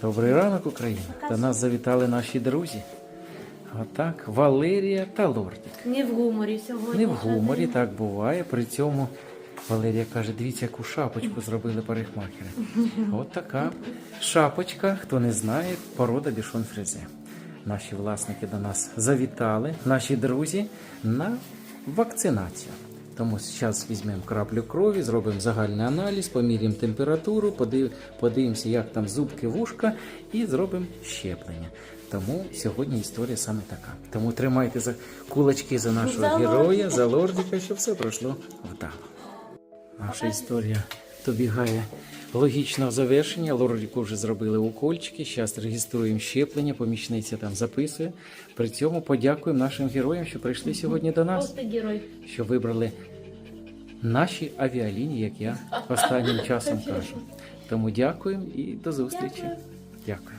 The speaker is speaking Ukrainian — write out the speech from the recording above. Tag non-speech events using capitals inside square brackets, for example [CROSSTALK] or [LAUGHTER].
Добрий ранок, Україна. До нас завітали наші друзі. Отак, Валерія та Лордик. Не в гуморі сьогодні. Не в гуморі, так буває. При цьому Валерія каже: дивіться, яку шапочку зробили парикмахери. [LAUGHS] От така шапочка, хто не знає, порода бішон фрезе. Наші власники до нас завітали, наші друзі, на вакцинацію. Тому зараз візьмемо краплю крові, зробимо загальний аналіз, поміряємо температуру, подив- подивимося, як там зубки, вушка, і зробимо щеплення. Тому сьогодні історія саме така. Тому тримайте за кулачки за нашого За героя, лордика. за лордика, щоб все пройшло вдало. Наша історія добігає логічного завершення. Лорліку вже зробили укольчики. Зараз реєструємо щеплення, помічниця там записує. При цьому подякуємо нашим героям, що прийшли сьогодні до нас, Просто герой. що вибрали наші авіалінії, як я останнім часом [LAUGHS] кажу. Тому дякуємо і до зустрічі. Дякую. Дякую.